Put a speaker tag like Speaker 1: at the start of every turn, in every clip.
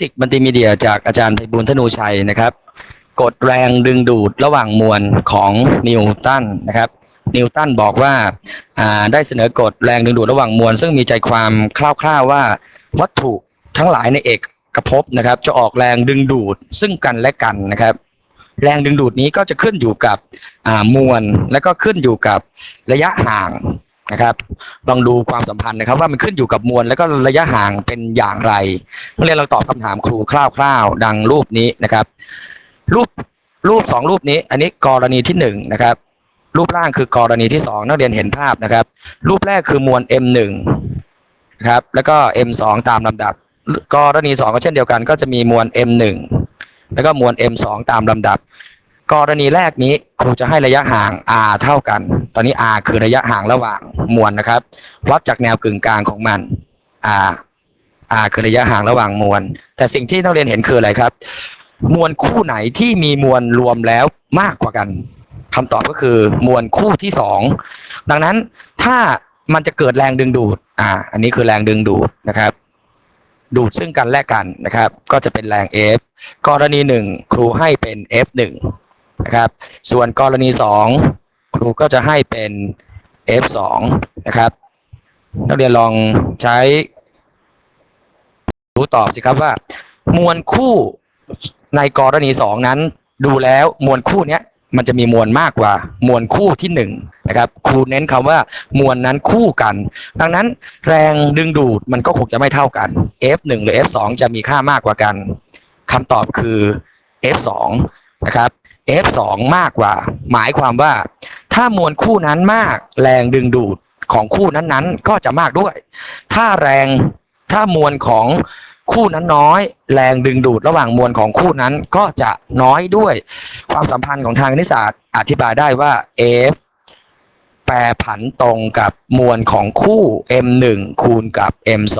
Speaker 1: สิกมัลติมีเดียจากอาจารย์ไพบุญธนูชัยนะครับกฎแรงดึงดูดระหว่างมวลของนิวตันนะครับนิวตันบอกว่าาได้เสนอกฎแรงดึงดูดระหว่างมวล ซึ่งมีใจความคร่าวๆว่าวัตถุทั้งหลายในเอกภพนะครับ จะออกแรงดึงดูดซึ่งกันและกันนะครับ แรงดึงดูดนี้ก็จะขึ้นอยู่กับมวล และก็ขึ้นอยู่กับระยะห่าง นะครับ ลองดูความสัมพันธ์นะครับ ว่ามันขึ้นอยู่กับมวลแล้วก็ระยะห่างเป็นอย่างไรนักเรียนเราตอบคำถามครูคร่าวๆ ดังรูปนี้นะครับ รูปรูปสองรูปนี้ อันนี้กรณีที่หนึ่งนะครับ รูปร่างคือกรณีที่สองนักเรียนเห็นภาพนะครับ รูปแรกคือมวล m หนึ่งนะครับ แล้วก็ m สองตามลำดับ กรณีสองก็เช่นเดียวกัน ก็จะมีมวล m หนึ่งแล้วก็มวล m สองตามลำดับ กรณีแรกนี้ครูจะให้ระยะห่าง r เท่ากัน ตอนนี้ r คือระยะห่างระหว่างมวลนะครับวัดจากแนวกึ่งกลางของมัน r r คือระยะห่างระหว่างมวล แต่สิ่งที่นักเรียนเห็นคืออะไรครับ มวลคู่ไหนที่มีมวลรวมแล้วมากกว่ากันคำตอบก็คือมวลคู่ที่สองดังนั้นถ้ามันจะเกิดแรงดึงดูด อ่า อันนี้คือแรงดึงดูดนะครับ ดูดซึ่งกันและกันนะครับ ก็จะเป็นแรง F กรณีหนึ่งครูให้เป็น F ห นะครับ ส่วนกรณีสองครูก็จะให้เป็น F สองนะครับนักเรียนลองใช้รู้ตอบสิครับว่า มวลคู่ในกรณีสองนั้น ดูแล้วมวลคู่เนี้ยมันจะมีมวลมากกว่า มวลคู่ที่หนึ่งนะครับครูเน้นคำว่ามวลนั้นคู่กัน ดังนั้นแรงดึงดูดมันก็คงจะไม่เท่ากัน F1 หรือ F2 จะมีค่ามากกว่ากันคำตอบคือ F2 นะครับ F2 มากกว่า หมายความว่า ถ้ามวลคู่นั้นมากแรงดึงดูดของคู่นั้นๆ ก็จะมากด้วย ถ้าแรงถ้ามวลของคู่นั้นน้อย แรงดึงดูดระหว่างมวลของคู่นั้นก็จะน้อยด้วย ความสัมพันธ์ของทางคณิตศาสตร์อธิบายได้ว่า F แปรผันตรงกับมวลของคู่ m1 คูณกับ m2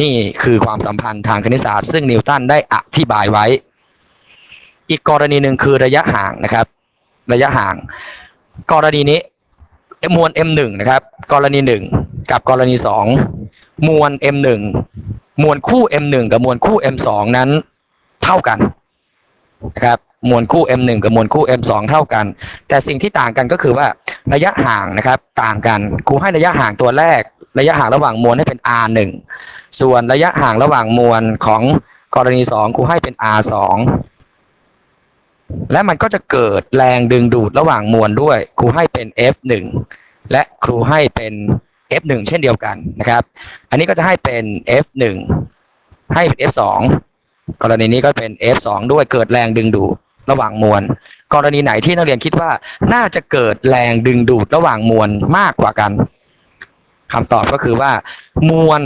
Speaker 1: นี่คือความสัมพันธ์ทางคณิตศาสตร์ ซึ่งนิวตันได้อธิบายไว้ อีกกรณีหนึ่งคือระยะห่างนะครับ ระยะห่าง กรณีนี้มวล m1 นะครับ กรณีหนึ่งกับกรณีสองมวล m1 มวลคู่ m1 กับมวลคู่ m2 นั้นเท่ากันนะครับมวลคู่ m1 กับมวลคู่ m2 เท่ากัน แต่สิ่งที่ต่างกันก็คือว่าระยะห่างนะครับ ต่างกันครูให้ระยะห่างตัวแรก ระยะห่างระหว่างมวลให้เป็น r1 ส่วนระยะห่างระหว่างมวลของกรณีสองครูให้เป็น r2 และมันก็จะเกิดแรงดึงดูดระหว่างมวลด้วย ครูให้เป็น f1 และครูให้เป็น f1 เช่นเดียวกันนะครับ อันนี้ก็จะให้เป็น f1 ให้เป็น f2 กรณีนี้ก็เป็น f2 ด้วยเกิดแรงดึงดูดระหว่างมวล กรณีไหนที่นักเรียนคิดว่าน่าจะเกิดแรงดึงดูดระหว่างมวลมากกว่ากันคำตอบก็คือว่า มวล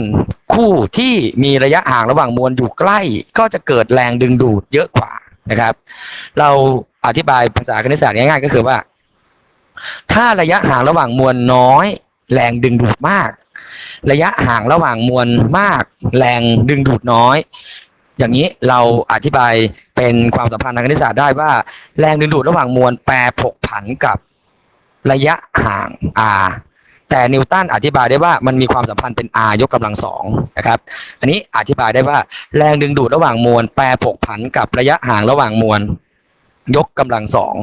Speaker 1: คู่ที่มีระยะห่างระหว่างมวลอยู่ใกล้ ก็จะเกิดแรงดึงดูดเยอะกว่า นะครับ เราอธิบายภาษาคณิตศาสตร์ง่ายๆก็คือว่า ถ้าระยะห่างระหว่างมวลน้อย แรงดึงดูดมาก ระยะห่างระหว่างมวลมาก แรงดึงดูดน้อย อย่างนี้เราอธิบายเป็นความสัมพันธ์ทางคณิตศาสตร์ได้ว่า แรงดึงดูดระหว่างมวลแปรผกผันกับระยะห่าง r แต่นิวตันอธิบายได้ว่ามันมีความสัมพันธ์เป็น r ยกกำลังสองนะครับ อันนี้อธิบายได้ว่าแรงดึงดูดระหว่างมวล แปรผกผันกับระยะห่างระหว่างมวล ยกกำลังสอง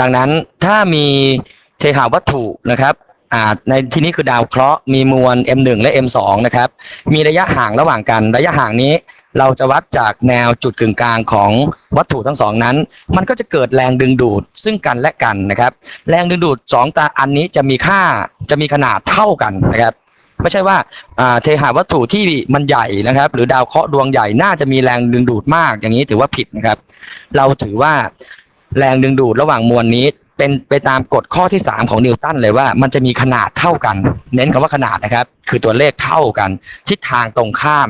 Speaker 1: ดังนั้นถ้ามีเทหาวัตถุนะครับอ่าในที่นี้คือดาวเคราะห์มีมวล m1 และ m2 นะครับ มีระยะห่างระหว่างกัน ระยะห่างนี้ เราจะวัดจากแนวจุดกึ่งกลางของวัตถุทั้งสองนั้น มันก็จะเกิดแรงดึงดูดซึ่งกันและกันนะครับ แรงดึงดูดสองตาอันนี้จะมีค่าจะมีขนาดเท่ากันนะครับไม่ใช่ว่าเทหาวัตถุที่มันใหญ่นะครับ หรือดาวเคราะห์ดวงใหญ่น่าจะมีแรงดึงดูดมากอย่างนี้ถือว่าผิดนะครับ เราถือว่าแรงดึงดูดระหว่างมวลนี้เป็นไปตามกฎข้อที่สามของนิวตันเลยว่ามันจะมีขนาดเท่ากัน เน้นคำว่าขนาดนะครับ คือตัวเลขเท่ากันทิศทางตรงข้าม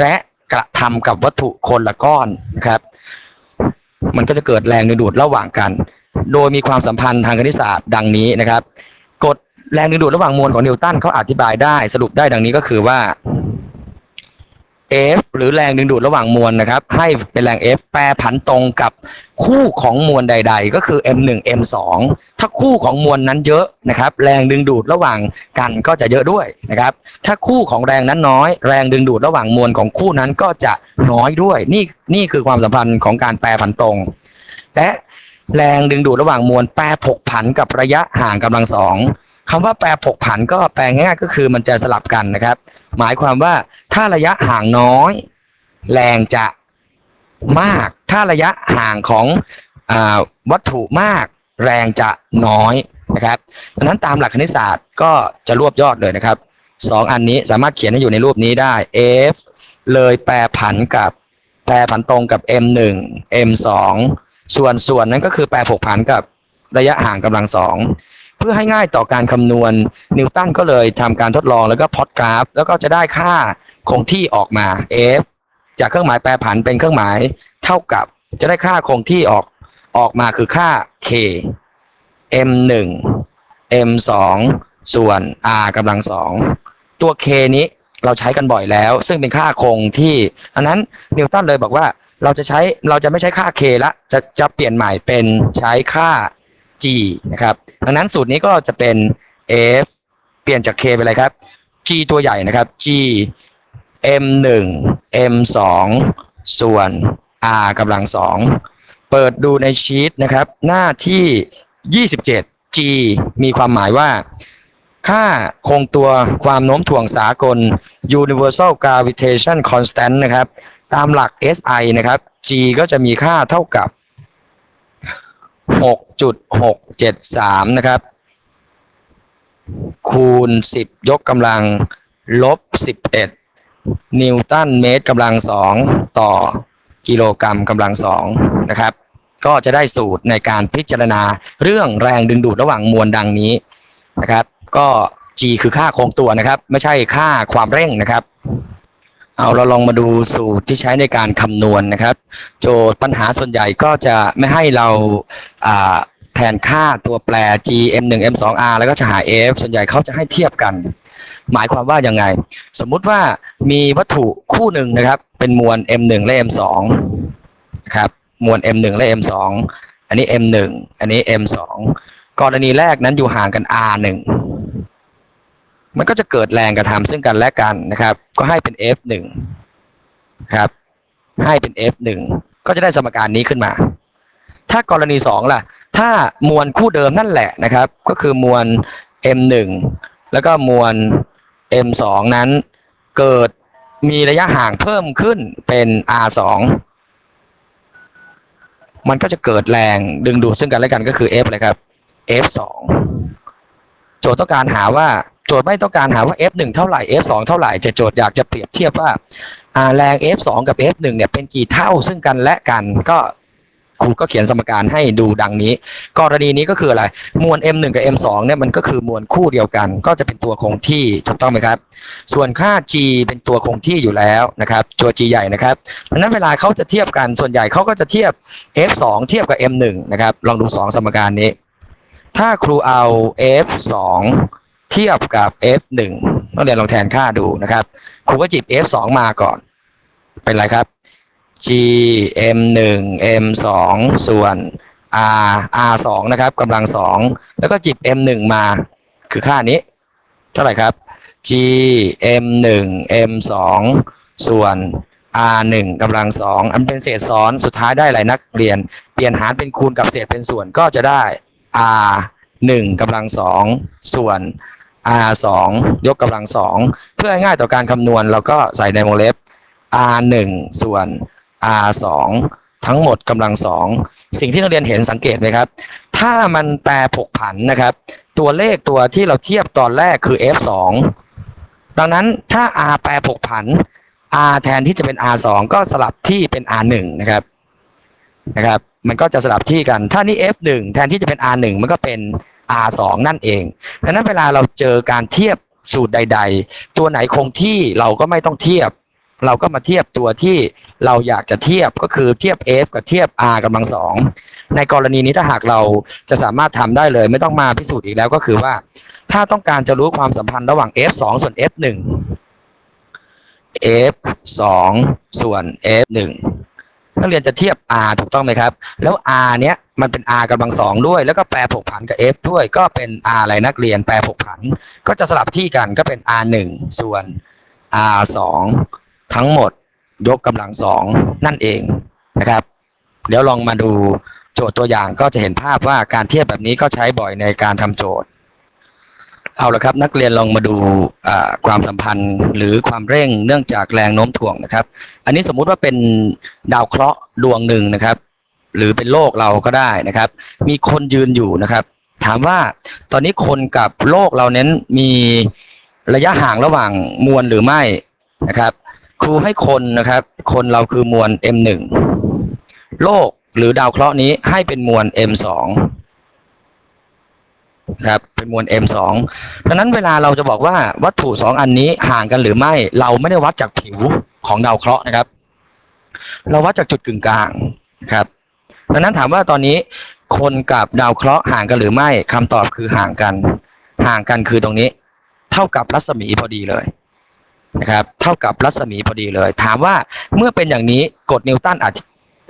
Speaker 1: และ กระทำกับวัตถุคนละก้อนนะครับ มันก็จะเกิดแรงดึงดูดระหว่างกัน โดยมีความสัมพันธ์ทางคณิตศาสตร์ดังนี้นะครับกฎแรงดึงดูดระหว่างมวลของนิวตันเขาอธิบายได้ สรุปได้ดังนี้ก็คือว่า F หรือแรงดึงดูดระหว่างมวลนะครับ ให้เป็นแรง F แปรผันตรงกับ คู่ของมวลใด ๆ ก็คือ m1 m2 ถ้าคู่ของมวลนั้นเยอะนะครับ แรงดึงดูดระหว่างกันก็จะเยอะด้วยนะครับ ถ้าคู่ของแรงนั้นน้อย แรงดึงดูดระหว่างมวลของคู่นั้นก็จะน้อยด้วย นี่นี่คือความสัมพันธ์ของการแปรผันตรง และแรงดึงดูดระหว่างมวลแปรผกผันกับระยะห่างกำลังสองคำว่าแปรผกผันก็แปลง่ายๆก็คือมันจะสลับกันนะครับ หมายความว่าถ้าระยะห่างน้อย แรงจะ มาก ถ้าระยะห่างของอวัตถุมาก แรงจะน้อยนะครับดังนั้นตามหลักคณิตศาสตร์ก็จะรวบยอดเลยนะครับสองอันนี้สามารถเขียนให้อยู่ในรูปนี้ได้ f เลยแปรผันกับแปรผันตรงกับ m 1 m 2ส่วนส่วนนั้นก็คือแปรผกผันกับระยะห่างกำลังสองเพื่อให้ง่ายต่อการคำนวณนิวตันก็เลยทำการทดลองแล้วก็พอตกราฟ แล้วก็จะได้ค่าคงที่ออกมา f จากเครื่องหมายแปรผันเป็นเครื่องหมายเท่ากับจะได้ค่าคงที่ออกออกมาคือค่า k m 1 m 2ส่วน r กำลังสองตัว k นี้เราใช้กันบ่อยแล้ว ซึ่งเป็นค่าคงที่อันนั้นนิวตันเลยบอกว่าเราจะใช้เราจะไม่ใช้ค่า k ละจะจะเปลี่ยนใหม่เป็นใช้ค่า g นะครับดังนั้นสูตรนี้ก็จะเป็น f เปลี่ยนจาก k ไปเลยครับ g ตัวใหญ่นะครับ g m 1 m 2ส่วน r กำลังสองเปิดดูในชีตนะครับ หน้าที่ 27 g มีความหมายว่า ค่าคงตัวความโน้มถ่วงสากล universal gravitation constant นะครับ ตามหลัก SI นะครับ g ก็จะมีค่าเท่ากับ 6.673 นะครับ คูณ 10 ยกกำลัง ลบ 11 นิวตันเมตรกำลังสองต่อกิโลกรัมกำลังสองนะครับ ก็จะได้สูตรในการพิจารณาเรื่องแรงดึงดูดระหว่างมวลดังนี้นะครับ ก็ G คือค่าคงตัวนะครับ ไม่ใช่ค่าความเร่งนะครับ เอาเราลองมาดูสูตรที่ใช้ในการคำนวณนะครับ โจทย์ปัญหาส่วนใหญ่ก็จะไม่ให้เราอ่าแทนค่าตัวแปร g m 1 m 2 r แล้วก็จะหา f ส่วนใหญ่เขาจะให้เทียบกัน หมายความว่ายังไง สมมุติว่ามีวัตถุคู่หนึ่งนะครับ เป็นมวล m 1 และ m 2 นะครับมวล m 1 และ m 2 อันนี้ m 1 อันนี้ m 2 กรณีแรกนั้นอยู่ห่างกัน r 1 มันก็จะเกิดแรงกระทำซึ่งกันและกันนะครับ ก็ให้เป็น f 1 ครับ ให้เป็น f 1 ก็จะได้สมการนี้ขึ้นมา ถ้ากรณีสองล่ะ ถ้ามวลคู่เดิมนั่นแหละนะครับ ก็คือมวล m 1 แล้วก็มวล m 2 นั้นเกิดมีระยะห่างเพิ่มขึ้นเป็น r 2 มันก็จะเกิดแรงดึงดูดซึ่งกันและกันก็คือ f เลยครับ f 2 โจทย์ต้องการหาว่าโจทย์ไม่ต้องการหาว่า f 1 เท่าไหร่ f 2 เท่าไหร่แต่โจทย์อยากจะเปรียบเทียบว่าอ่าแรง f 2 กับ f 1 เนี่ยเป็นกี่เท่าซึ่งกันและกันก็ ครูก็เขียนสมการให้ดูดังนี้ กรณีนี้ก็คืออะไร มวล m 1กับ m 2เนี่ยมันก็คือมวลคู่เดียวกัน ก็จะเป็นตัวคงที่ถูกต้องไหมครับ ส่วนค่า g เป็นตัวคงที่อยู่แล้วนะครับตัว g ใหญ่นะครับดังนั้นเวลาเขาจะเทียบกันส่วนใหญ่เขาก็จะเทียบ f 2เทียบกับ m 1นะครับลองดูสองสมการนี้ ถ้าครูเอา f 2เทียบกับ f 1นักเรียนลองแทนค่าดูนะครับครูก็จิบ f 2มาก่อน เป็นไรครับ g m 1 m 2ส่วน r r 2นะครับกำลังสองแล้วก็จิบ m 1มาคือค่านี้ เท่าไหร่ครับ g m 1 m 2ส่วน r 1กำลังสองอันเป็นเศษซ้อนสุดท้ายได้อะไรนักเรียน เปลี่ยนหารเป็นคูณกับเศษเป็นส่วนก็จะได้ r 1กำลังสองส่วน r 2ยกกำลังสองเพื่อให้ง่ายต่อการคำนวณเราก็ใส่ในวงเล็บ r 1ส่วน r 2ทั้งหมดกำลังสองสิ่งที่นักเรียนเห็นสังเกตไหมครับ ถ้ามันแปรผกผันนะครับ ตัวเลขตัวที่เราเทียบตอนแรกคือ f 2ดังนั้นถ้า r แปรผกผัน r แทนที่จะเป็น r 2ก็สลับที่เป็น r 1นะครับนะครับ มันก็จะสลับที่กัน ถ้านี่ f 1แทนที่จะเป็น r 1มันก็เป็น r 2นั่นเองดังนั้นเวลาเราเจอการเทียบสูตรใด ๆ ตัวไหนคงที่เราก็ไม่ต้องเทียบ เราก็มาเทียบตัวที่เราอยากจะเทียบก็คือเทียบ f กับเทียบ r กำลังสองในกรณีนี้ถ้าหากเราจะสามารถทำได้เลย ไม่ต้องมาพิสูจน์อีกแล้วก็คือว่า ถ้าต้องการจะรู้ความสัมพันธ์ระหว่าง f 2ส่วน f 1 f 2ส่วน f 1นักเรียนจะเทียบ r ถูกต้องไหมครับ แล้ว r เนี้ยมันเป็น r กำลังสองด้วย แล้วก็แปรผกผันกับ f ด้วยก็เป็น r อะไรนักเรียนแปรผกผัน ก็จะสลับที่กันก็เป็น r หนึ่งส่วน r สอง ทั้งหมดยกกำลังสองนั่นเองนะครับ เดี๋ยวลองมาดูโจทย์ตัวอย่างก็จะเห็นภาพว่าการเทียบแบบนี้ก็ใช้บ่อยในการทำโจทย์ เอาละครับนักเรียนลองมาดูความสัมพันธ์หรือความเร่งเนื่องจากแรงโน้มถ่วงนะครับ อันนี้สมมุติว่าเป็นดาวเคราะห์ดวงหนึ่งนะครับ หรือเป็นโลกเราก็ได้นะครับ มีคนยืนอยู่นะครับ ถามว่าตอนนี้คนกับโลกเราเน้นมีระยะห่างระหว่างมวลหรือไม่นะครับ ครูให้คนนะครับ คนเราคือมวล m1 โลกหรือดาวเคราะห์นี้ให้เป็นมวล m2 ครับเป็นมวล m2 ดังนั้นเวลาเราจะบอกว่าวัตถุสองอันนี้ห่างกันหรือไม่ เราไม่ได้วัดจากผิวของดาวเคราะห์นะครับ เราวัดจากจุดกึ่งกลางครับดังนั้นถามว่าตอนนี้คนกับดาวเคราะห์ห่างกันหรือไม่คำตอบคือห่างกัน ห่างกันคือตรงนี้ เท่ากับรัศมีพอดีเลย นะครับเท่ากับรัศมีพอดีเลย ถามว่าเมื่อเป็นอย่างนี้กฎนิวตันอธิ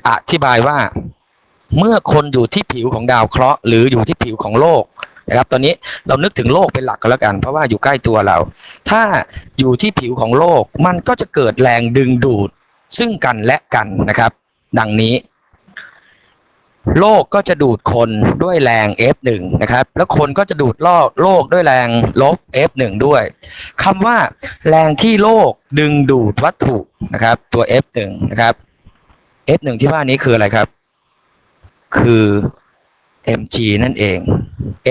Speaker 1: อธิบายว่า เมื่อคนอยู่ที่ผิวของดาวเคราะห์หรืออยู่ที่ผิวของโลกนะครับ ตอนนี้เรานึกถึงโลกเป็นหลักก็แล้วกัน เพราะว่าอยู่ใกล้ตัวเรา ถ้าอยู่ที่ผิวของโลกมันก็จะเกิดแรงดึงดูดซึ่งกันและกันนะครับ ดังนี้ โลกก็จะดูดคนด้วยแรง F1 นะครับ แล้วคนก็จะดูดล่อโลกด้วยแรงลบ F1 ด้วยคำว่าแรงที่โลกดึงดูดวัตถุนะครับ ตัว F1 นะครับ F1 ที่ว่านี้คืออะไรครับ คือ mg นั่นเอง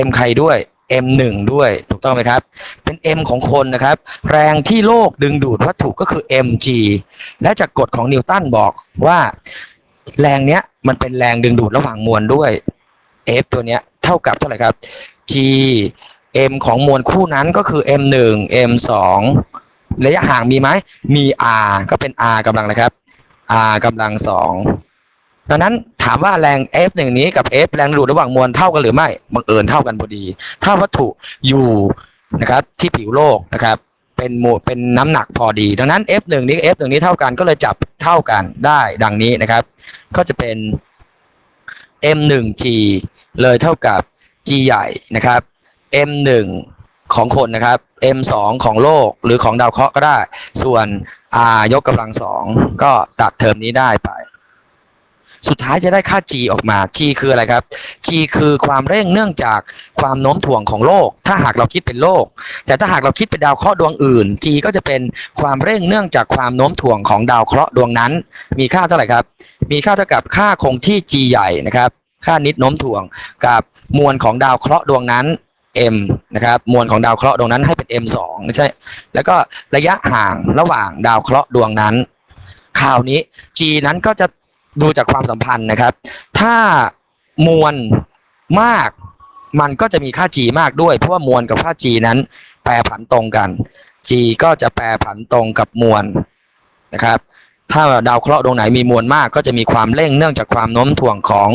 Speaker 1: m ใครด้วย m1 ด้วยถูกต้องไหมครับ เป็น m ของคนนะครับ แรงที่โลกดึงดูดวัตถุก็คือ mg และจากกฎของนิวตันบอกว่า แรงเนี้ยมันเป็นแรงดึงดูดระหว่างมวลด้วย F ตัวเนี้ยเท่ากับเท่าไหร่ครับ G M ของมวลคู่นั้นก็คือ M หนึ่ง M สองระยะห่างมีไหมมี R ก็เป็น R กำลังนะครับ R กำลังสองดังนั้นถามว่าแรง F หนึ่งนี้กับ F แรงดูดระหว่างมวลเท่ากันหรือไม่บังเอิญเท่ากันพอดี ถ้าวัตถุอยู่นะครับที่ผิวโลกนะครับ เป็นหมเป็นน้ำหนักพอดี ดังนั้น F หนึ่งนี้ F หนึ่งนี้เท่ากันก็เลยจับเท่ากันได้ดังนี้นะครับ ก็จะเป็น M หนึ่ง G เลยเท่ากับ G ใหญ่นะครับ M หนึ่งของคนนะครับ M สองของโลกหรือของดาวเคราะห์ก็ได้ ส่วน R ยกกำลังสองก็ตัดเทอมนี้ได้ไป สุดท้ายจะได้ค่า G ออกมา G คืออะไรครับ G คือความเร่งเนื่องจากความโน้มถ่วงของโลก ถ้าหากเราคิดเป็นโลก แต่ถ้าหากเราคิดเป็นดาวเคราะห์ดวงอื่น G ก็จะเป็นความเร่งเนื่องจากความโน้มถ่วงของดาวเคราะห์ดวงนั้น มีค่าเท่าไหร่ครับ มีค่าเท่ากับค่าคงที่ G ใหญ่นะครับ ค่านิดโน้มถ่วงกับมวลของดาวเคราะห์ดวงนั้น m นะครับมวลของดาวเคราะห์ดวงนั้นให้เป็น m สองไม่ใช่ แล้วก็ระยะห่างระหว่างดาวเคราะห์ดวงนั้น คราวนี้ g นั้นก็จะ ดูจากความสัมพันธ์นะครับ ถ้ามวลมากมันก็จะมีค่า g มากด้วย เพราะว่ามวลกับค่า g นั้น แปรผันตรงกัน g ก็จะแปรผันตรงกับมวลนะครับ ถ้าดาวเคราะห์ดวงไหนมีมวลมาก ก็จะมีความเร่งเนื่องจากความโน้มถ่วงของ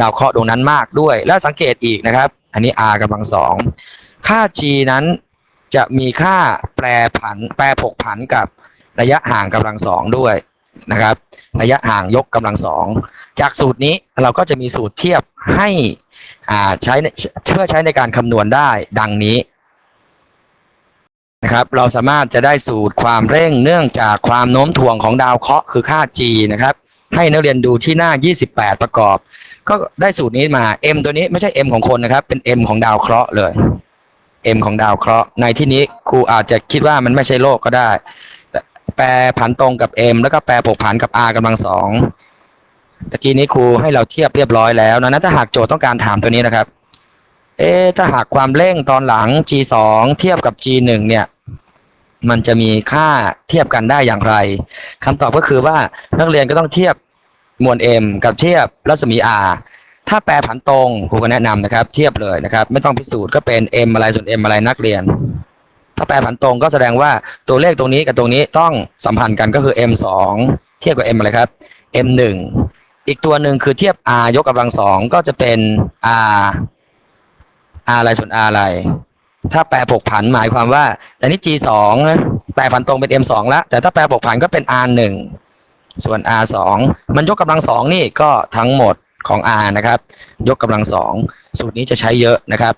Speaker 1: ดาวเคราะห์ดวงนั้นมากด้วย และสังเกตอีกนะครับ อันนี้ r กำลังสองค่า g นั้นจะมีค่าแปรผัน แปรผกผันกับระยะห่างกำลังสองด้วย นะครับ ระยะห่างยกกำลังสองจากสูตรนี้เราก็จะมีสูตรเทียบให้อ่าใช้เพื่อใช้ในการคำนวณได้ดังนี้นะครับ เราสามารถจะได้สูตรความเร่งเนื่องจากความโน้มถ่วงของดาวเคราะห์คือค่า g นะครับ ให้นักเรียนดูที่หน้า 28 ประกอบ ก็ได้สูตรนี้มา m ตัวนี้ไม่ใช่ m ของคนนะครับ เป็น m ของดาวเคราะห์เลย m ของดาวเคราะห์ในที่นี้ครูอาจจะคิดว่ามันไม่ใช่โลกก็ได้ แปรผันตรงกับ m แล้วก็แปรผกผันกับ r กำลังสองตะกี้นี้ครูให้เราเทียบเรียบร้อยแล้วนั้นถ้าหากโจทย์ต้องการถามตัวนี้นะครับ เอ๊ถ้าหากความเร่งตอนหลัง g สองเทียบกับ g หนึ่งเนี่ย มันจะมีค่าเทียบกันได้อย่างไรคำตอบก็คือว่านักเรียนก็ต้องเทียบมวล m กับเทียบรัศมี r ถ้าแปรผันตรงครูก็แนะนำนะครับ เทียบเลยนะครับ ไม่ต้องพิสูจน์ก็เป็น m อะไรส่วน m อะไรนักเรียน ถ้าแปรผันตรงก็แสดงว่าตัวเลขตรงนี้กับตรงนี้ต้องสัมพันธ์กันก็คือ m สองเทียบกับ m อะไรครับ m หนึ่งอีกตัวหนึ่งคือเทียบ r ยกกำลังสองก็จะเป็น r r อะไรส่วน r อะไร ถ้าแปรผกผันหมายความว่าแต่นี่ g สองนะแปรผันตรงเป็น m สองแล้วแต่ถ้าแปรผกผันก็เป็น r หนึ่งส่วน r สองมันยกกำลังสองนี่ก็ทั้งหมดของ r นะครับ ยกกำลังสองสูตรนี้จะใช้เยอะนะครับ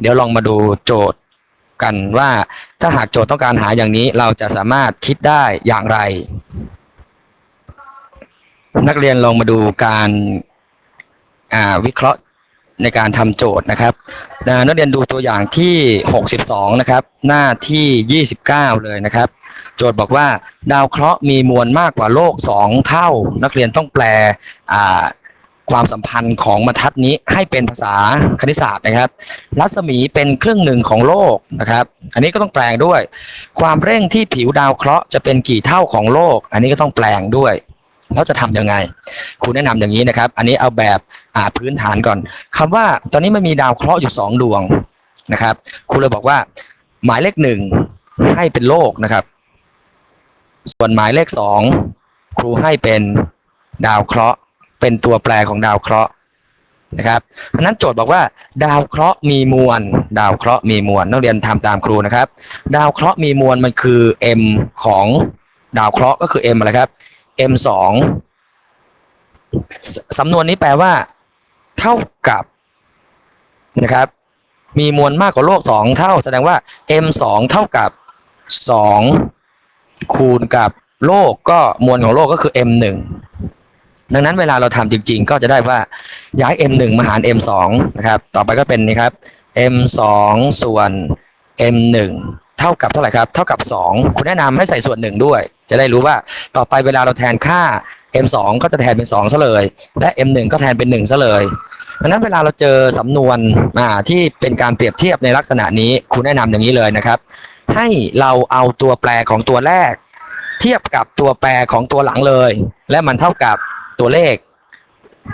Speaker 1: เดี๋ยวลองมาดูโจทย์ กันว่า ถ้าหากโจทย์ต้องการหาอย่างนี้ เราจะสามารถคิดได้อย่างไร นักเรียนลองมาดูการาวิเคราะห์ในการทำโจทย์นะครับนักเรียนดูตัวอย่างที่ 62 นะครับ หน้าที่ 29 เลยนะครับ โจทย์บอกว่า ดาวเคราะห์มีมวลมากกว่าโลก 2 เท่า นักเรียนต้องแปลอ่า ความสัมพันธ์ของบรรทัดนี้ให้เป็นภาษาคณิตศาสตร์นะครับ รัศมีเป็นครึ่งหนึ่งของโลกนะครับ อันนี้ก็ต้องแปลงด้วย ความเร่งที่ผิวดาวเคราะห์จะเป็นกี่เท่าของโลก อันนี้ก็ต้องแปลงด้วยแล้วจะทำยังไงครูแนะนำอย่างนี้นะครับ อันนี้เอาแบบอ่าพื้นฐานก่อนคำว่าตอนนี้มันมีดาวเคราะห์อยู่สองดวงนะครับครูเลยบอกว่า หมายเลขหนึ่งให้เป็นโลกนะครับ ส่วนหมายเลขสองครูให้เป็นดาวเคราะห์ เป็นตัวแปรของดาวเคราะห์นะครับเพราะนั้นโจทย์บอกว่า ดาวเคราะห์มีมวล ดาวเคราะห์มีมวลนักเรียนทำตามครูนะครับ ดาวเคราะห์มีมวลมันคือ m ของดาวเคราะห์ก็คือ m อะไรครับ m สองสสำนวนนี้แปลว่า เท่ากับนะครับ มีมวลมากกว่าโลกสองเท่า แสดงว่า m สองเท่ากับสองคูณกับโลกก็มวลของโลกก็คือ m หนึ่ง ดังนั้นเวลาเราทำจริง ๆ ก็จะได้ว่าย้าย m หนึ่งมาหาร m สองนะครับ ต่อไปก็เป็นนี่ครับ m สองส่วน m หนึ่งเท่ากับเท่าไหร่ครับ เท่ากับสองคุณแนะนำให้ใส่ส่วนหนึ่งด้วย จะได้รู้ว่าต่อไปเวลาเราแทนค่า m สองก็จะแทนเป็นสองซะเลย และ m หนึ่งก็แทนเป็นหนึ่งซะเลยดังนั้นเวลาเราเจอสำนวนอ่าที่เป็นการเปรียบเทียบในลักษณะนี้คุณแนะนำอย่างนี้เลยนะครับ ให้เราเอาตัวแปรของตัวแรก เทียบกับตัวแปรของตัวหลังเลย และมันเท่ากับ ตัวเลข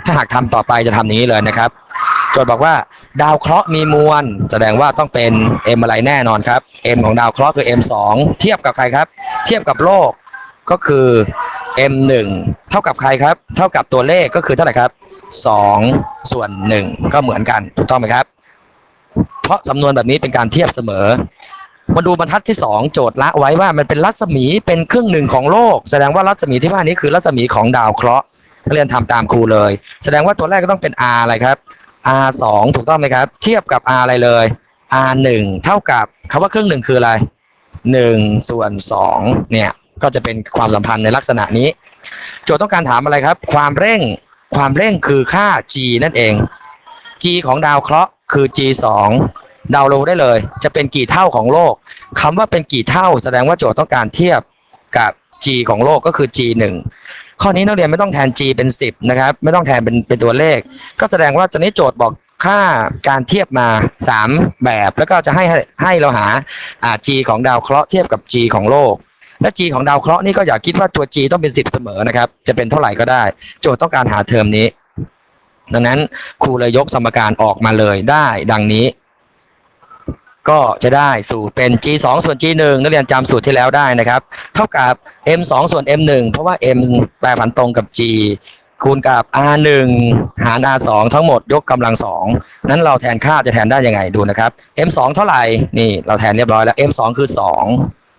Speaker 1: ถ้าหากทำต่อไปจะทำอย่านี้เลยนะครับโจทย์บอกว่าดาวเคราะห์มีมวล แสดงว่าต้องเป็น m อะไรแน่นอนครับ m ของดาวเคราะห์คือ m 2เทียบกับใครครับ เทียบกับโลกก็คือ m 1เท่ากับใครครับ เท่ากับตัวเลขก็คือเท่าไหร่ครับ 2 ส่วน 1 ก็เหมือนกันถูกต้องไหมครับ เพราะสำนวนแบบนี้เป็นการเทียบเสมอมาดูบรรทัดที่ 2 โจทย์ละไว้ว่ามันเป็นรัศมีเป็นครึ่งหนึ่งของโลก แสดงว่ารัศมีที่ว่านี้คือรัศมีของดาวเคราะห์ นักเรียนทำตามครูเลย แสดงว่าตัวแรกก็ต้องเป็น r อะไรครับ r สองถูกต้องไหมครับ เทียบกับ r อะไรเลย r หนึ่งเท่ากับคำว่าครึ่งหนึ่งคืออะไรหนึ่งส่วนสองเนี่ยก็จะเป็นความสัมพันธ์ในลักษณะนี้ โจทย์ต้องการถามอะไรครับ ความเร่งความเร่งคือค่า g นั่นเอง g ของดาวเคราะห์คือ g สองเดาลงได้เลย จะเป็นกี่เท่าของโลกคำว่าเป็นกี่เท่า แสดงว่าโจทย์ต้องการเทียบกับ g ของโลกก็คือ g หนึ่ง ข้อนี้นักเรียนไม่ต้องแทน g เป็น 10 นะครับ ไม่ต้องแทนเป็นเป็นตัวเลข ก็แสดงว่าตอนนี้โจทย์บอกค่าการเทียบมา 3 แบบ แล้วก็จะให้ให้เราหาอ่า g ของดาวเคราะห์เทียบกับ g ของโลก และ g ของดาวเคราะห์นี่ก็อย่าคิดว่าตัว g ต้องเป็น 10 เสมอนะครับ จะเป็นเท่าไหร่ก็ได้ โจทย์ต้องการหาเทอมนี้ ดังนั้นครูเลยยกสมการออกมาเลยได้ดังนี้ ก็จะได้สูตรเป็น g 2ส่วน g 1นักเรียนจำสูตรที่แล้วได้นะครับ เท่ากับ m 2ส่วน m 1เพราะว่า m แปรผันตรงกับ g คูณกับ r 1หาร r 2ทั้งหมดยกกำลังสองนั้นเราแทนค่าจะแทนได้ยังไงดูนะครับ m 2เท่าไหร่ นี่เราแทนเรียบร้อยแล้ว m 2คือ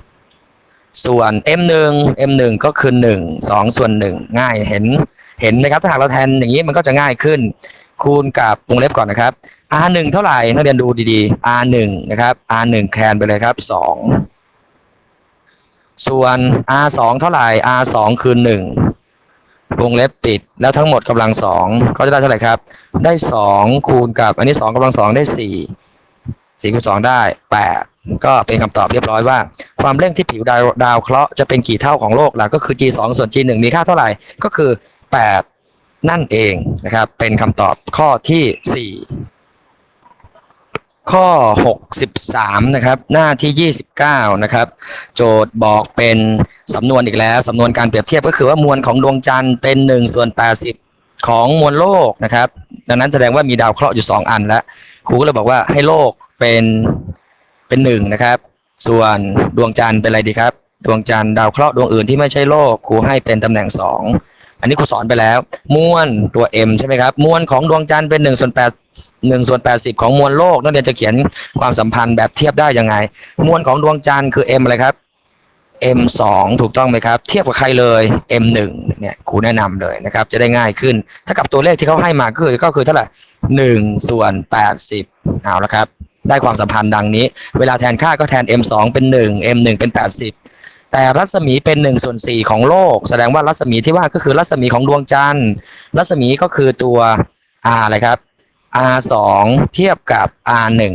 Speaker 1: 2 ส่วน m 1 m 1ก็คือ 1 2 ส่วน 1 ง่ายเห็นเห็นไหมครับถ้าหากเราแทนอย่างนี้มันก็จะง่ายขึ้น คูณกับวงเล็บก่อนนะครับ r 1 เท่าไหร่ นักเรียนดูดีๆ r 1 นะครับ r 1แทนไปเลยครับ2ส่วน r 2 เท่าไหร่ r 2 คือ1วงเล็บปิด แล้วทั้งหมดกำลังสองก็จะได้เท่าไหร่ครับ ได้สองคูณกับ อันนี้สองกำลังสองได้สี่สี่คูณสองได้แปดก็เป็นคำตอบเรียบร้อยว่า ความเร่งที่ผิวดาวดาวเคราะห์จะเป็นกี่เท่าของโลกล่ะก็คือ g สองส่วน g หนึ่งมีค่าเท่าไหร่ก็คือแปดนั่นเองนะครับ เป็นคำตอบข้อที่สี่ ข้อ 63 นะครับ หน้าที่ 29 นะครับ โจทย์บอกเป็นสำนวนอีกแล้ว สำนวนการเปรียบเทียบก็คือว่ามวลของดวงจันทร์เป็น1ส่วน80 ของมวลโลกนะครับ ดังนั้นแสดงว่ามีดาวเคราะห์อยู่ 2 อันแล้วครูก็เลยบอกว่าให้โลกเป็นเป็นหนึ่งนะครับ ส่วนดวงจันทร์เป็นอะไรดีครับ ดวงจันทร์ดาวเคราะห์ดวงอื่นที่ไม่ใช่โลกครูให้เป็นตำแหน่ง2 อันนี้ครูสอนไปแล้วมวลตัว m ใช่ไหมครับมวลของดวงจันทร์เป็น1ส่วน8 1ส่วน80 ของมวลโลกนักเรียนจะเขียนความสัมพันธ์แบบเทียบได้ยังไง มวลของดวงจันทร์คือ m อะไรครับ m สองถูกต้องไหมครับ เทียบกับใครเลย m หนึ่งเนี่ยครูแนะนำเลยนะครับ จะได้ง่ายขึ้น ถ้ากับตัวเลขที่เขาให้มาก็คือก็คือเท่าไหร่หนึ่งส่วนแปดสิบเอาละครับ ได้ความสัมพันธ์ดังนี้ เวลาแทนค่าก็แทน m สองเป็นหนึ่ง m หนึ่งเป็นแปดสิบ แต่รัศมีเป็นหนึ่งส่วนสี่ของโลก แสดงว่ารัศมีที่ว่าก็คือรัศมีของดวงจันทร์ รัศมีก็คือตัว r อะไรครับ r สองเทียบกับ r หนึ่ง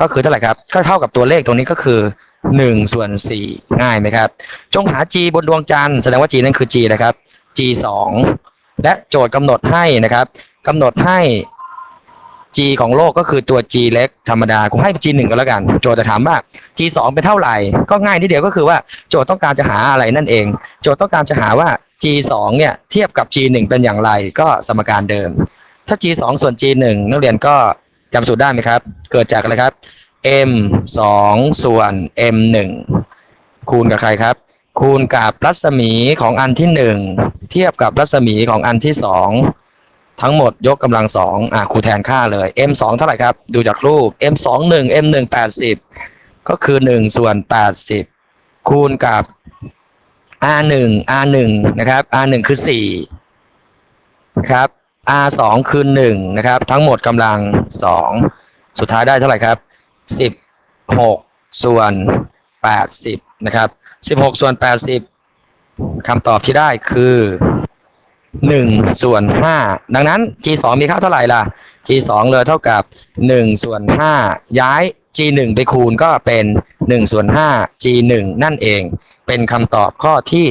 Speaker 1: ก็คือเท่าไหร่ครับก็เท่ากับตัวเลขตรงนี้ก็คือหนึ่งส่วนสี่ง่ายไหมครับ จงหา g บนดวงจันทร์แสดงว่า g นั่นคือ g นะครับ g สองและโจทย์กำหนดให้นะครับกำหนดให้ g ของโลกก็คือตัว g เล็กธรรมดากูให้ g หนึ่งก็แล้วกัน โจทย์จะถามว่า g สองเป็นเท่าไหร่ ก็ง่ายนิดเดียวก็คือว่าโจทย์ต้องการจะหาอะไรนั่นเอง โจทย์ต้องการจะหาว่า g สองเนี่ยเทียบกับ g หนึ่งเป็นอย่างไร ก็สมการเดิม ถ้า g สองส่วน g หนึ่งนักเรียนก็จำสูตรได้ไหมครับ เกิดจากอะไรครับ m สองส่วน m หนึ่งคูณกับใครครับ คูณกับรัศมีของอันที่หนึ่งเทียบกับรัศมีของอันที่สอง ทั้งหมดยกกำลังสองอะครูแทนค่าเลย m สองเท่าไหร่ครับ ดูจากรูป m สองหนึ่ง m หนึ่งแปดสิบก็คือหนึ่งส่วนแปดสิบคูณกับ r หนึ่ง r หนึ่งนะครับ r หนึ่งคือสี่นะครับ r สองคือหนึ่งนะครับ ทั้งหมดกำลังสองสุดท้ายได้เท่าไหร่ครับสิบหกส่วนแปดสิบนะครับสิบหกส่วนแปดสิบคำตอบที่ได้คือ หนึ่งส่วนห้าดังนั้น g สองมีค่าเท่าไหร่ล่ะ g สองเลยเท่ากับหนึ่งส่วนห้าย้าย g หนึ่งไปคูณก็เป็นหนึ่งส่วนห้า g หนึ่งนั่นเอง เป็นคำตอบข้อที่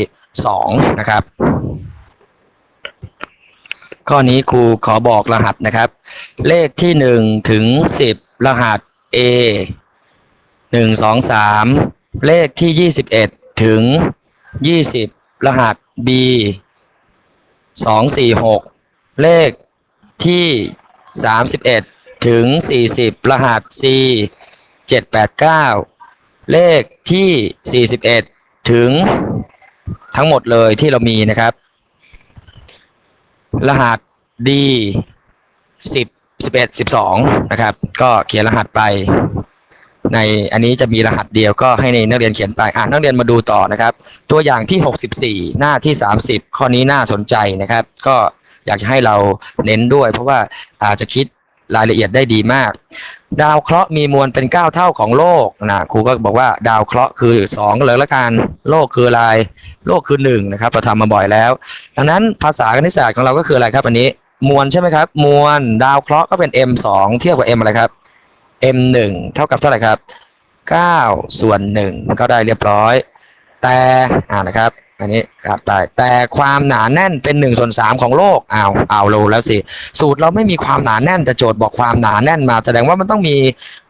Speaker 1: สองนะครับ ข้อนี้ครูขอบอกรหัสนะครับ เลขที่หนึ่งถึงสิบรหัส A หนึ่งสองสามเลขที่ยี่สิบเอ็ดถึงยี่สิบรหัส B สองสี่หกเลขที่สามสิบเอ็ดถึงสี่สิบรหัส C เจ็ดแปดเก้าเลขที่สี่สิบเอ็ดถึงทั้งหมดเลยที่เรามีนะครับ รหัส D สิบสิบเอ็ดสิบสองนะครับ ก็เขียนรหัสไป ในอันนี้จะมีรหัสเดียวก็ให้ในนักเรียนเขียนไปอะนักเรียนมาดูต่อนะครับ ตัวอย่างที่หกสิบสี่หน้าที่สามสิบข้อนี้น่าสนใจนะครับ ก็อยากจะให้เราเน้นด้วย เพราะว่าอาจจะคิดรายละเอียดได้ดีมาก ดาวเคราะห์มีมวลเป็นเก้าเท่าของโลกนะครูก็บอกว่าดาวเคราะห์คือสองเลยละกันโลกคืออะไร โลกคือหนึ่งนะครับเราทำมาบ่อยแล้ว ดังนั้นภาษาคณิตศาสตร์ของเราก็คืออะไรครับ อันนี้มวลใช่ไหมครับ มวลดาวเคราะห์ก็เป็น m สองเทียบกับ m อะไรครับ m หนึ่งเท่ากับเท่าไหร่ครับเก้าส่วนหนึ่งก็ได้เรียบร้อย แต่อ่านะครับ อันนี้ขาดไปแต่ความหนาแน่นเป็นหนึ่งส่วนสามของโลกอ้าวเอาโลแล้วสิ สูตรเราไม่มีความหนาแน่นแต่โจทย์บอกความหนาแน่นมา แสดงว่ามันต้องมี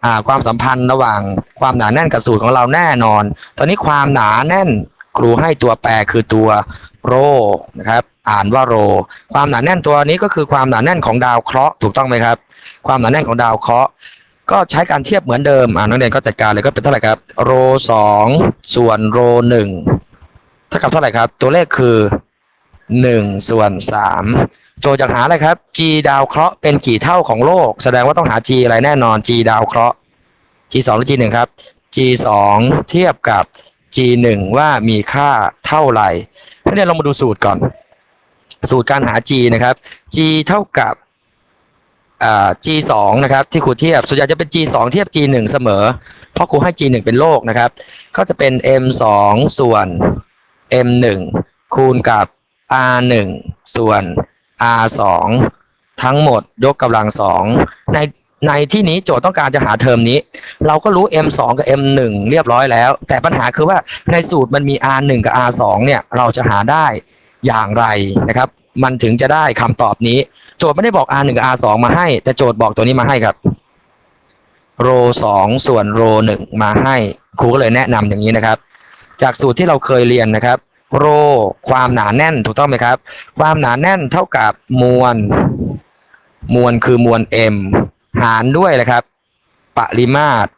Speaker 1: อ่าความสัมพันธ์ระหว่างความหนาแน่นกับสูตรของเราแน่นอน ตอนนี้ความหนาแน่นครูให้ตัวแปรคือตัวโรนะครับ อ่านว่าโร ความหนาแน่นตัวนี้ก็คือความหนาแน่นของดาวเคราะห์ถูกต้องไหมครับ ความหนาแน่นของดาวเคราะห์ ก็ใช้การเทียบเหมือนเดิม อ่านักเรียนก็จัดการเลยก็เป็นเท่าไหร่ครับโรสองส่วนโรหนึ่งเท่ากับเท่าไหร่ครับ ตัวเลขคือหนึ่งส่วนสามโจทย์อยากหาอะไรครับ g ดาวเคราะห์เป็นกี่เท่าของโลก แสดงว่าต้องหา g อะไรแน่นอน g ดาวเคราะห์ g สองหรือ g หนึ่งครับ g สองเทียบกับ g หนึ่งว่ามีค่าเท่าไหร่นักเรียนลองมาดูสูตรก่อน สูตรการหา g นะครับ g เท่ากับ อ่า G สองนะครับที่ครูเทียบส่วนใหญ่จะเป็น G สองเทียบ G หนึ่งเสมอ เพราะครูให้ G หนึ่งเป็นโลกนะครับ ก็จะเป็น M สองส่วน M หนึ่งคูณกับ R หนึ่งส่วน R สองทั้งหมดยกกำลังสองในในที่นี้โจทย์ต้องการจะหาเทอมนี้ เราก็รู้ M สองกับ M หนึ่งเรียบร้อยแล้ว แต่ปัญหาคือว่าในสูตรมันมี R หนึ่งกับ R สองเนี่ย เราจะหาได้อย่างไรนะครับ มันถึงจะได้คำตอบนี้ โจทย์ไม่ได้บอก R หนึ่งกับ R สองมาให้ แต่โจทย์บอกตัวนี้มาให้ครับโรสองส่วนโรหนึ่งมาให้ครูก็เลยแนะนำอย่างนี้นะครับ จากสูตรที่เราเคยเรียนนะครับโรความหนาแน่นถูกต้องไหมครับ ความหนาแน่นเท่ากับมวล มวลคือมวล m หารด้วยนะครับ ปริมาตร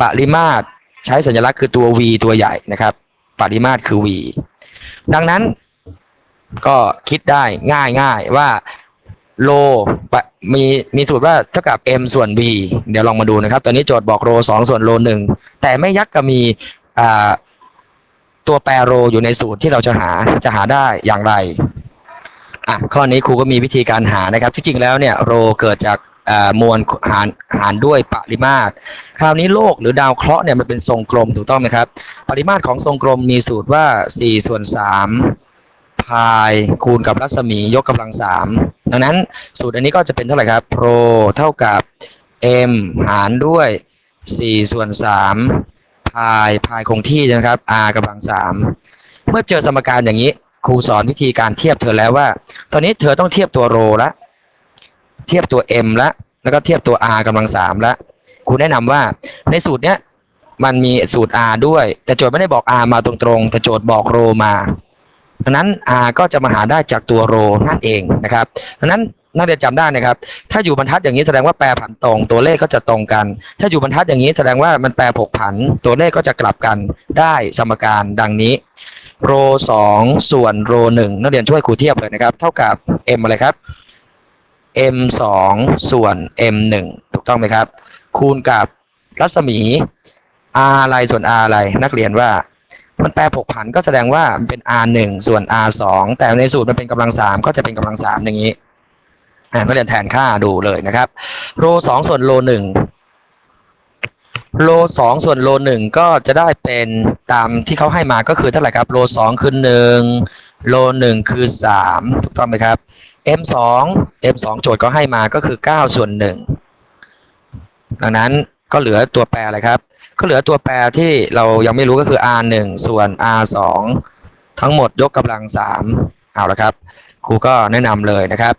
Speaker 1: ปริมาตรใช้สัญลักษณ์คือตัว v ตัวใหญ่นะครับ ปริมาตรคือ v ดังนั้น ก็คิดได้ง่ายง่ายว่าโลมีมีสูตรว่าเท่ากับ m ส่วน v เดี๋ยวลองมาดูนะครับ ตอนนี้โจทย์บอกโลสองส่วนโลหนึ่งแต่ไม่ยักษ์ก็มีตัวแปรโรอยู่ในสูตรที่เราจะหาจะหาได้อย่างไรอะข้อนี้ครูก็มีวิธีการหานะครับที่จริงแล้วเนี่ยโรเกิดจากมวลหารหารด้วยปริมาตร คราวนี้โลกหรือดาวเคราะห์เนี่ยมันเป็นทรงกลมถูกต้องไหมครับ ปริมาตรของทรงกลมมีสูตรว่า4ส่วน3 พายคูณกับรัศมียกกำลัง3ดังนั้นสูตรอันนี้ก็จะเป็นเท่าไหร่ครับโรเท่ากับ m หารด้วย 4 ส่วน 3 พายพายคงที่นะครับ r กำลัง3เมื่อเจอสมการอย่างนี้ครูสอนวิธีการเทียบเธอแล้วว่า ตอนนี้เธอต้องเทียบตัวโรละ เทียบตัว m ละ แล้วก็เทียบตัว r กำลังสามละครูแนะนำว่าในสูตรเนี้ยมันมีสูตร r ด้วย แต่โจทย์ไม่ได้บอก r มาตรงๆ แต่โจทย์บอกโรมา ดังนั้น r ก็จะมาหาได้จากตัวโรนั่นเองนะครับดังนั้นนักเรียนจำได้นะครับ ถ้าอยู่บรรทัดอย่างนี้แสดงว่าแปรผันตรง ตัวเลขก็จะตรงกัน ถ้าอยู่บรรทัดอย่างนี้แสดงว่ามันแปรผกผัน ตัวเลขก็จะกลับกันได้สมการดังนี้ โรสองส่วนโรหนึ่งนักเรียนช่วยครูเทียบเลยนะครับ เท่ากับ m อะไรครับ m สองส่วน m หนึ่งถูกต้องไหมครับ คูณกับรัศมี r อะไรส่วน r อะไร นักเรียนว่า มันแปรผกผันก็แสดงว่าเป็น r หนึ่งส่วน r สองแต่ในสูตรมันเป็นกำลังสามก็จะเป็นกำลังสามอย่างนี้อ่านักเรียนแทนค่าดูเลยนะครับโรสองส่วนโรหนึ่งโลสองส่วนโลหนึ่งก็จะได้เป็นตามที่เขาให้มาก็คือเท่าไหร่ครับโลสองคือหนึ่งโลหนึ่งคือสามถูกต้องไหมครับ m สอง m สองโจทย์ก็ให้มาก็คือเก้าส่วนหนึ่งดังนั้นก็เหลือตัวแปรอะไรครับ ก็เหลือตัวแปรที่เรายังไม่รู้ก็คือ r หนึ่งส่วน r สองทั้งหมดยกกำลังสามเอาละครับ ครูก็แนะนำเลยนะครับ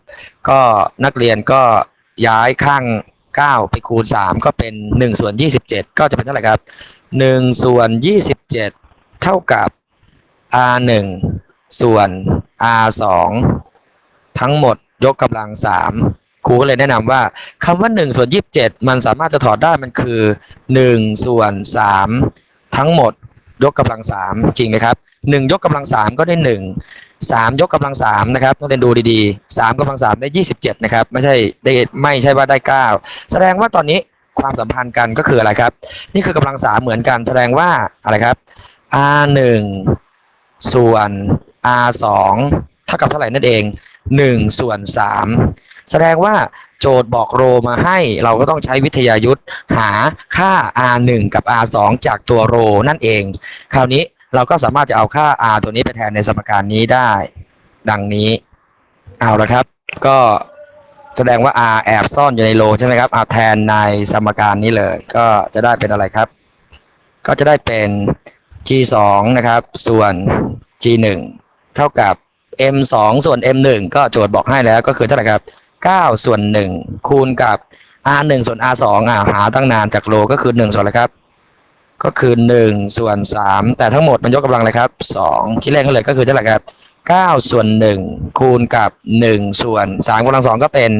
Speaker 1: ก็นักเรียนก็ย้ายข้าง 9 ไปคูณ 3 ก็เป็น 1 ส่วน 27 ก็จะเป็นเท่าไหร่ครับ 1 ส่วน 27 เท่ากับ r 1ส่วน r 2ทั้งหมดยกกำลัง 3 ครูก็เลยแนะนำว่าคำว่า1ส่วน27 มันสามารถจะถอดได้มันคือ1ส่วน3ทั้งหมดยกกำลัง3จริงไหมครับ1ยกกำลัง3ก็ได้1สามยกกำลังสามนะครับต้องเรียนดูดีๆสามกำลังสามได้ยี่สิบเจ็ดนะครับ ไม่ใช่ได้ไม่ใช่ว่าได้เก้าแสดงว่าตอนนี้ความสัมพันธ์กันก็คืออะไรครับ นี่คือกำลังสามเหมือนกันแสดงว่าอะไรครับ r หนึ่งส่วน r สองเท่ากับเท่าไหร่นั่นเองหนึ่งส่วนสาม แสดงว่าโจทย์บอกโรมาให้เราก็ต้องใช้วิทยายุทธ์หาค่า r หนึ่งกับ r สองจากตัวโรนั่นเอง คราวนี้เราก็สามารถจะเอาค่า r ตัวนี้ไปแทนในสมการนี้ได้ ดังนี้ เอาละครับ ก็แสดงว่า r แอบซ่อนอยู่ในโลใช่ไหมครับเอาแทนในสมการนี้เลย ก็จะได้เป็นอะไรครับ ก็จะได้เป็น g สองนะครับ ส่วน g หนึ่งเท่ากับ m สองส่วน m หนึ่งก็โจทย์บอกให้แล้วก็คือเท่าไหร่ครับ เก้าส่วนหนึ่งคูณกับ r หนึ่งส่วน r สองอ่าหาตั้งนานจากโลก็คือหนึ่งส่วนอะไรครับ ก็คือหนึ่งส่วนสามแต่ทั้งหมดมันยกกำลังเลยครับสองคิดเลขเขาเลยก็คือเท่าไหร่ครับเก้าส่วนหนึ่งคูณกับหนึ่งส่วนสามกำลังสองก็เป็น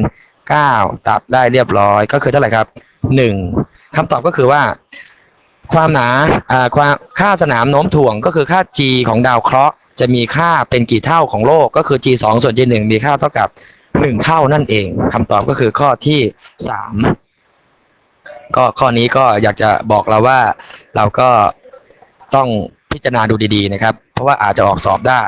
Speaker 1: เก้าตัดได้เรียบร้อยก็คือเท่าไหร่ครับหนึ่งคำตอบก็คือว่า ความหนาอ่าความค่าสนามโน้มถ่วงก็คือค่า g ของดาวเคราะห์จะมีค่าเป็นกี่เท่าของโลกก็คือ g สองส่วน g หนึ่งมีค่าเท่ากับ หนึ่งเท่านั่นเองคำตอบก็คือข้อที่สามก็ข้อนี้ก็อยากจะบอกเราว่าเราก็ต้องพิจารณาดูดีๆนะครับ เพราะว่าอาจจะออกสอบได้